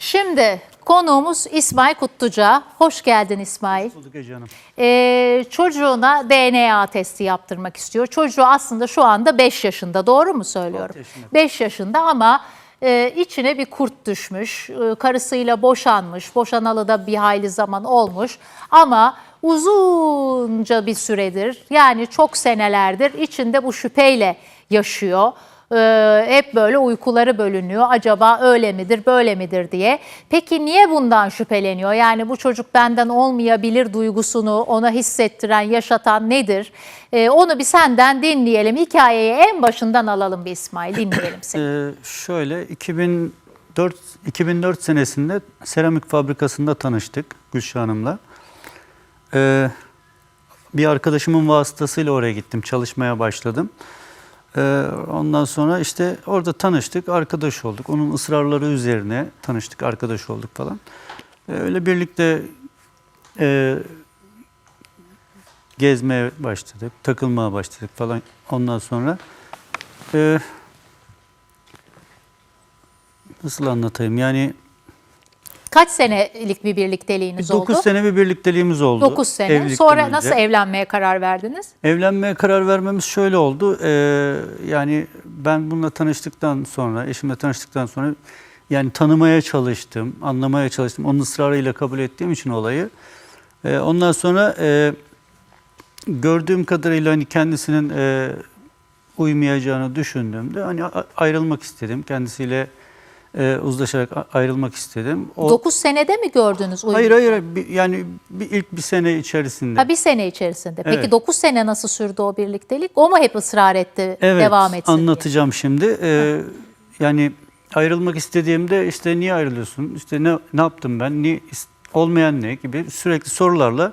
Şimdi konuğumuz İsmail Kutluca. Hoş geldin İsmail. Bulduk Ece Hanım. Ee, çocuğuna DNA testi yaptırmak istiyor. Çocuğu aslında şu anda 5 yaşında doğru mu söylüyorum? Altı yaşında. 5 yaşında ama e, içine bir kurt düşmüş. E, karısıyla boşanmış. Boşanalı da bir hayli zaman olmuş. Ama uzunca bir süredir yani çok senelerdir içinde bu şüpheyle yaşıyor. Ee, hep böyle uykuları bölünüyor. Acaba öyle midir, böyle midir diye. Peki niye bundan şüpheleniyor? Yani bu çocuk benden olmayabilir duygusunu ona hissettiren, yaşatan nedir? Ee, onu bir senden dinleyelim. Hikayeyi en başından alalım bir İsmail. Dinleyelim seni. Ee, şöyle 2004 2004 senesinde seramik fabrikasında tanıştık Gülşah Hanım'la. Ee, bir arkadaşımın vasıtasıyla oraya gittim, çalışmaya başladım. Ee, ondan sonra işte orada tanıştık, arkadaş olduk. Onun ısrarları üzerine tanıştık, arkadaş olduk falan. Ee, öyle birlikte e, gezmeye başladık, takılmaya başladık falan. Ondan sonra e, nasıl anlatayım? Yani Kaç senelik bir birlikteliğiniz oldu? 9 sene bir birlikteliğimiz oldu. 9 sene. evlilikten Sonra önce. nasıl evlenmeye karar verdiniz? Evlenmeye karar vermemiz şöyle oldu. Ee, yani ben bununla tanıştıktan sonra, eşimle tanıştıktan sonra yani tanımaya çalıştım, anlamaya çalıştım. Onun ısrarıyla kabul ettiğim için olayı. Ee, ondan sonra e, gördüğüm kadarıyla hani kendisinin e, uymayacağını düşündüğümde hani ayrılmak istedim. Kendisiyle e, uzlaşarak ayrılmak istedim. O, 9 senede mi gördünüz uyum? hayır hayır bir- yani bir, ilk bir sene içerisinde. Ha bir sene içerisinde. Peki Evet. 9 sene nasıl sürdü o birliktelik? O mu hep ısrar etti Evet, devam etsin diye? anlatacağım şimdi. Ee, yani ayrılmak istediğimde işte niye ayrılıyorsun? İşte ne ne yaptım ben? Niye is- olmayan ne gibi sürekli sorularla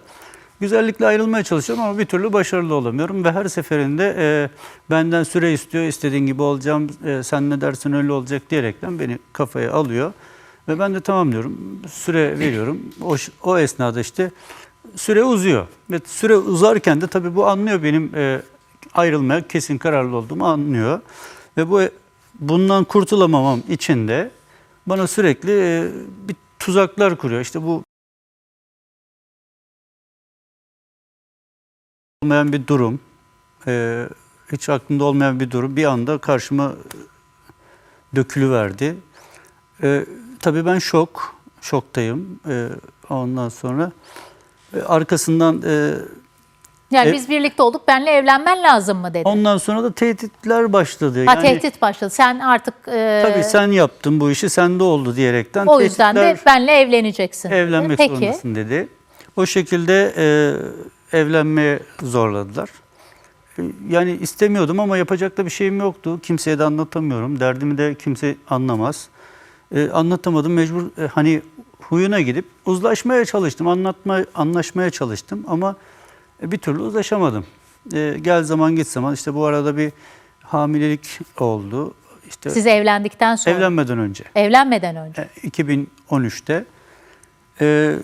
güzellikle ayrılmaya çalışıyorum ama bir türlü başarılı olamıyorum ve her seferinde e, benden süre istiyor. istediğin gibi olacağım. e, sen ne dersin öyle olacak diyerekten beni kafaya alıyor. Ve ben de tamam diyorum. Süre veriyorum. O, o esnada işte süre uzuyor. Ve süre uzarken de tabii bu anlıyor benim e, ayrılmaya kesin kararlı olduğumu anlıyor. Ve bu bundan kurtulamamam için de bana sürekli e, bir tuzaklar kuruyor. İşte bu olmayan bir durum, e, hiç aklımda olmayan bir durum bir anda karşıma dökülüverdi. E, tabii ben şok, şoktayım. E, ondan sonra e, arkasından e, Yani E- biz birlikte olduk benle evlenmen lazım mı dedi. ondan sonra da tehditler başladı. ha tehdit başladı. Sen artık e, Tabii sen yaptın bu işi, sende oldu diyerekten. o yüzden de benle evleneceksin. dedi. evlenmek Peki. zorundasın dedi. O şekilde e, evlenmeye zorladılar. E, Yani istemiyordum ama yapacak da bir şeyim yoktu. Kimseye de anlatamıyorum. Derdimi de kimse anlamaz. E, anlatamadım. Mecbur e, hani huyuna gidip uzlaşmaya çalıştım. Anlatma, anlaşmaya çalıştım ama e, bir türlü uzlaşamadım. E, gel zaman git zaman işte bu arada bir hamilelik oldu. İşte Siz evlendikten sonra. evlenmeden önce. Evlenmeden önce. E, 2013'te. E,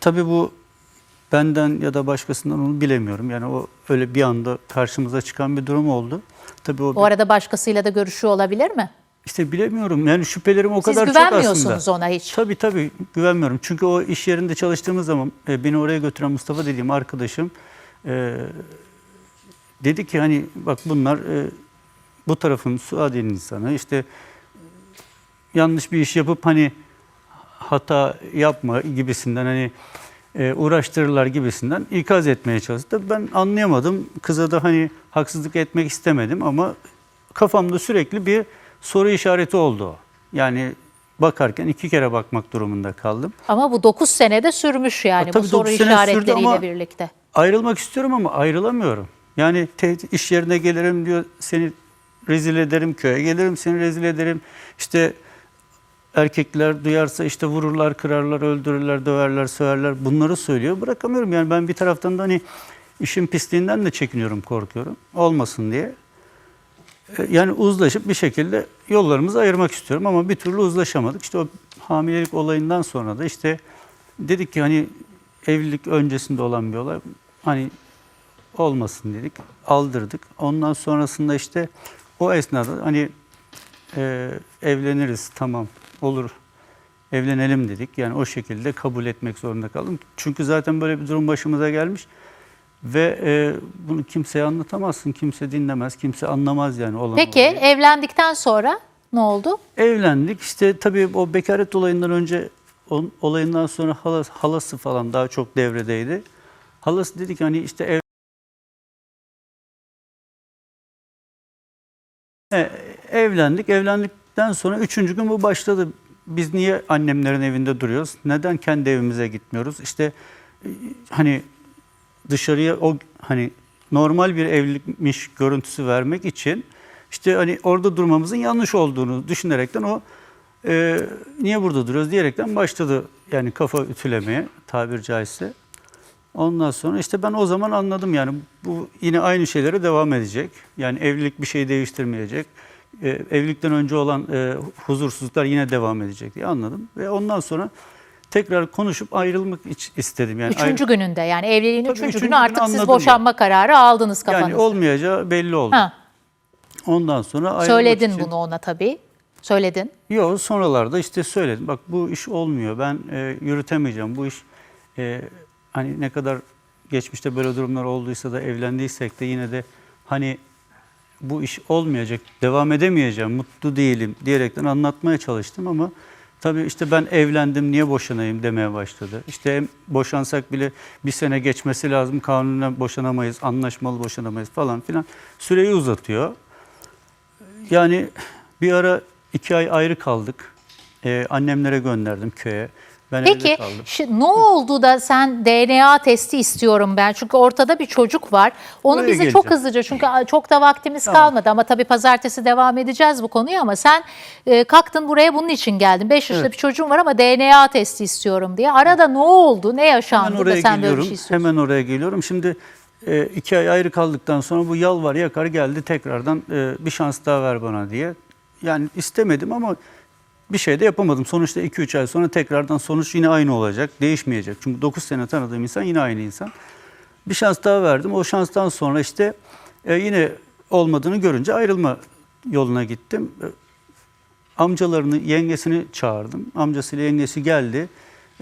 tabii bu benden ya da başkasından onu bilemiyorum. Yani o öyle bir anda karşımıza çıkan bir durum oldu. Tabii o Bu arada başkasıyla da görüşüyor olabilir mi? işte bilemiyorum. Yani şüphelerim o Siz kadar çok aslında. güvenmiyorsunuz ona hiç. Tabii tabii güvenmiyorum. Çünkü o iş yerinde çalıştığımız zaman e, beni oraya götüren Mustafa dediğim arkadaşım e, dedi ki hani bak bunlar e, bu tarafın Suadi'nin insanı işte e, yanlış bir iş yapıp hani hata yapma gibisinden hani e, uğraştırırlar gibisinden ikaz etmeye çalıştı. Ben anlayamadım. Kıza da hani haksızlık etmek istemedim ama kafamda sürekli bir soru işareti oldu. Yani bakarken iki kere bakmak durumunda kaldım. Ama bu 9 senede sürmüş yani Ha, bu soru işaretleriyle ama- birlikte. Ayrılmak istiyorum ama ayrılamıyorum. Yani iş yerine gelirim diyor seni rezil ederim, köye gelirim seni rezil ederim. İşte erkekler duyarsa işte vururlar, kırarlar, öldürürler, döverler, söverler bunları söylüyor. Bırakamıyorum yani ben bir taraftan da hani işin pisliğinden de çekiniyorum, korkuyorum. Olmasın diye. E, Yani uzlaşıp bir şekilde yollarımızı ayırmak istiyorum ama bir türlü uzlaşamadık. İşte o hamilelik olayından sonra da işte dedik ki hani evlilik öncesinde olan bir olay hani olmasın dedik. Aldırdık. Ondan sonrasında işte o esnada hani e, evleniriz tamam olur evlenelim dedik. Yani o şekilde kabul etmek zorunda kaldım. Çünkü zaten böyle bir durum başımıza gelmiş ve e, bunu kimseye anlatamazsın, kimse dinlemez, kimse anlamaz yani olan Peki olayı. evlendikten sonra ne oldu? Evlendik. İşte tabii o bekaret olayından önce on, olayından sonra halası, halası falan daha çok devredeydi. Halası dedi ki hani işte ev, evlendik. Evlendikten sonra üçüncü gün bu başladı. Biz niye annemlerin evinde duruyoruz? Neden kendi evimize gitmiyoruz? İşte e, hani dışarıya o hani normal bir evlilikmiş görüntüsü vermek için işte hani orada durmamızın yanlış olduğunu düşünerekten o e, niye burada duruyoruz diyerekten başladı yani kafa ütülemeye tabir caizse. Ondan sonra işte ben o zaman anladım yani bu yine aynı şeylere devam edecek. Yani evlilik bir şey değiştirmeyecek. E, evlilikten önce olan e, huzursuzluklar yine devam edecek diye anladım. Ve ondan sonra tekrar konuşup ayrılmak istedim. Yani Üçüncü gününde yani evliliğin Tabii üçüncü, üçüncü günü günü artık siz boşanma kararı aldınız ayrı- kafanızda. yani olmayacağı belli oldu. Ha, Ondan sonra söyledin için- bunu ona tabii. Söyledin. Yok sonralarda işte söyledim. Bak bu iş olmuyor. Ben e, yürütemeyeceğim. Bu iş e, hani ne kadar geçmişte böyle durumlar olduysa da evlendiysek de yine de hani bu iş olmayacak, devam edemeyeceğim, mutlu değilim diyerekten anlatmaya çalıştım ama tabii işte ben evlendim niye boşanayım demeye başladı. İşte boşansak bile bir sene geçmesi lazım kanunen boşanamayız, anlaşmalı boşanamayız falan filan süreyi uzatıyor. Yani bir ara iki ay ayrı kaldık. Ee, annemlere gönderdim köye. Ben Peki şi- ne oldu da sen DNA testi istiyorum ben çünkü ortada bir çocuk var. Onu bize çok hızlıca çünkü çok da vaktimiz Tamam. kalmadı ama tabii pazartesi devam edeceğiz bu konuyu ama sen e, kalktın buraya bunun için geldin. 5 yaşında Evet. bir çocuğum var ama DNA testi istiyorum diye. Arada ne oldu? Ne yaşandı Hemen da oraya sen böyle geliyorum. bir şey istiyorsun? Hemen oraya geliyorum. Şimdi e, iki ay ayrı kaldıktan sonra bu yalvar yakar geldi tekrardan e, bir şans daha ver bana diye. Yani istemedim ama bir şey de yapamadım. Sonuçta 2-3 ay sonra tekrardan sonuç yine aynı olacak. Değişmeyecek. Çünkü 9 sene tanıdığım insan yine aynı insan. Bir şans daha verdim. O şanstan sonra işte e, yine olmadığını görünce ayrılma yoluna gittim. E, amcalarını, yengesini çağırdım. Amcasıyla yengesi geldi.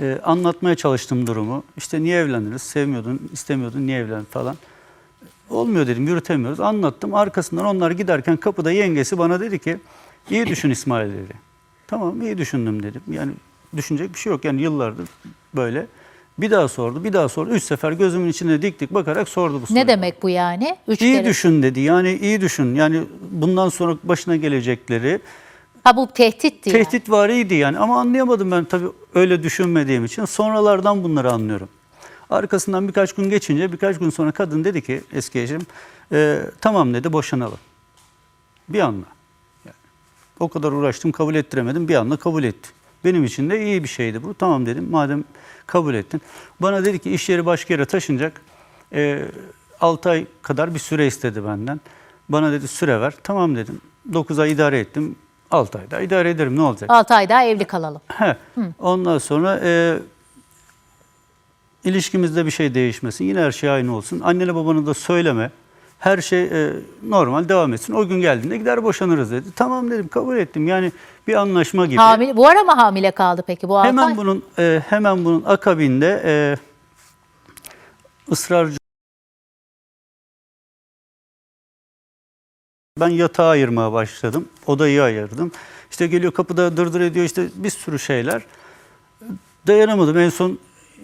Ee, anlatmaya çalıştım durumu. İşte niye evlendiniz? Sevmiyordun, istemiyordun, niye evlendin falan. Olmuyor dedim, yürütemiyoruz. Anlattım. Arkasından onlar giderken kapıda yengesi bana dedi ki, iyi düşün İsmail dedi. Tamam, iyi düşündüm dedim. Yani düşünecek bir şey yok. Yani yıllardır böyle. Bir daha sordu, bir daha sordu. Üç sefer gözümün içine dik dik bakarak sordu bu soruyu. Ne demek bu yani? Üç İyi kere. düşün dedi. Yani iyi düşün. Yani bundan sonra başına gelecekleri, Ha bu tehditti. Tehdit variydi yani ama anlayamadım ben tabii öyle düşünmediğim için. Sonralardan bunları anlıyorum. Arkasından birkaç gün geçince birkaç gün sonra kadın dedi ki eski eşim "E, tamam dedi boşanalım. Bir anda. O kadar uğraştım kabul ettiremedim bir anda kabul etti. Benim için de iyi bir şeydi bu. Tamam dedim madem kabul ettin. Bana dedi ki iş yeri başka yere taşınacak. E, 6 ay kadar bir süre istedi benden. Bana dedi süre ver. Tamam dedim. 9 ay idare ettim. 6 ay daha idare ederim ne olacak? 6 ay daha evli kalalım. He. Ondan sonra e, ilişkimizde bir şey değişmesin. Yine her şey aynı olsun. Annene babana da söyleme. Her şey e, normal devam etsin. O gün geldiğinde gider boşanırız dedi. Tamam dedim kabul ettim. Yani bir anlaşma gibi. Hamile, bu ara mı hamile kaldı peki bu 6 Hemen ay? bunun e, hemen bunun akabinde e, ısrarcı ben yatağı ayırmaya başladım. Odayı ayırdım. İşte geliyor kapıda dırdır ediyor işte bir sürü şeyler. Dayanamadım en son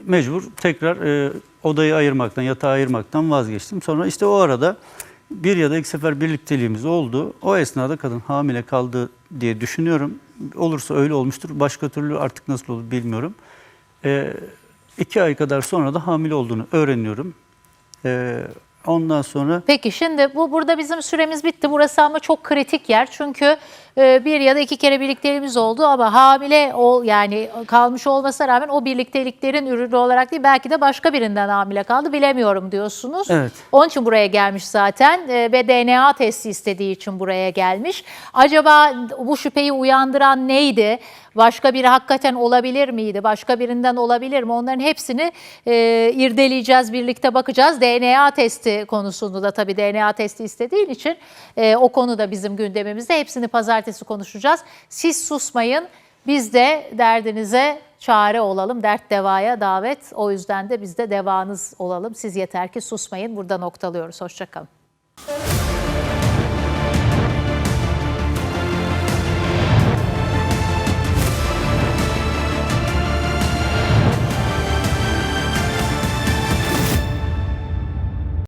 mecbur tekrar e, odayı ayırmaktan, yatağı ayırmaktan vazgeçtim. Sonra işte o arada bir ya da iki sefer birlikteliğimiz oldu. O esnada kadın hamile kaldı diye düşünüyorum. Olursa öyle olmuştur. Başka türlü artık nasıl olur bilmiyorum. E, iki ay kadar sonra da hamile olduğunu öğreniyorum. E, ondan sonra Peki şimdi bu burada bizim süremiz bitti. Burası ama çok kritik yer. Çünkü e, bir ya da iki kere birlikteliğimiz oldu ama hamile ol yani kalmış olmasına rağmen o birlikteliklerin ürünü olarak değil belki de başka birinden hamile kaldı bilemiyorum diyorsunuz. Evet. Onun için buraya gelmiş zaten e, ve DNA testi istediği için buraya gelmiş. Acaba bu şüpheyi uyandıran neydi? Başka biri hakikaten olabilir miydi? Başka birinden olabilir mi? Onların hepsini e, irdeleyeceğiz, birlikte bakacağız. DNA testi konusunda da tabii DNA testi istediğin için e, o konu da bizim gündemimizde. Hepsini pazartesi konuşacağız. Siz susmayın. Biz de derdinize çare olalım, dert devaya davet. O yüzden de biz de devanız olalım. Siz yeter ki susmayın. Burada noktalıyoruz. Hoşçakalın.